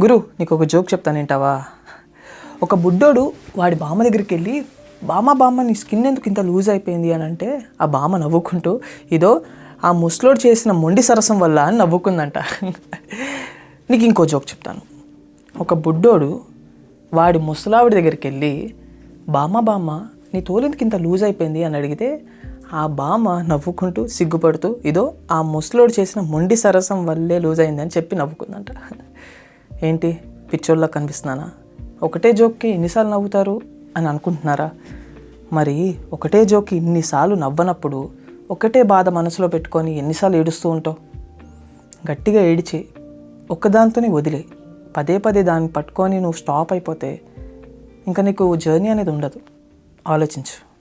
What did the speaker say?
గురు నీకు ఒక జోక్ చెప్తాను ఏంటావా ఒక బుడ్డోడు వాడి బామ్మ దగ్గరికి వెళ్ళి బామ్మ బామ్మ నీ స్కిన్ ఎందుకు ఇంత లూజ్ అయిపోయింది? అని అంటే ఆ బామ్మ నవ్వుకుంటూ ఇదో ఆ ముసలోడు చేసిన మొండి సరసం వల్ల అని నవ్వుకుందంట. నీకు ఇంకో జోక్ చెప్తాను. ఒక బుడ్డోడు వాడి ముసలావిడి దగ్గరికి వెళ్ళి బామ్మ బామ్మ నీ తోలెందుకు ఇంత లూజ్ అయిపోయింది? అని అడిగితే ఆ బామ్మ నవ్వుకుంటూ సిగ్గుపడుతూ ఇదో ఆ ముసలోడు చేసిన మొండి సరసం వల్లే లూజ్ అయింది అని చెప్పి నవ్వుకుందంట. ఏంటి? పిచ్చోళ్ళ కనిపిస్తున్నానా? ఒకటే జోక్కి ఎన్నిసార్లు నవ్వుతారు అని అనుకుంటున్నారా? మరి ఒకటే జోక్కి ఇన్నిసార్లు నవ్వనప్పుడు ఒకటే బాధ మనసులో పెట్టుకొని ఎన్నిసార్లు ఏడుస్తూ ఉంటావు? గట్టిగా ఏడిచి ఒక్కదాంతోనే వదిలే. పదే పదే దాన్ని పట్టుకొని నువ్వు స్టాప్ అయిపోతే ఇంకా నీకు జర్నీ అనేది ఉండదు. ఆలోచించు.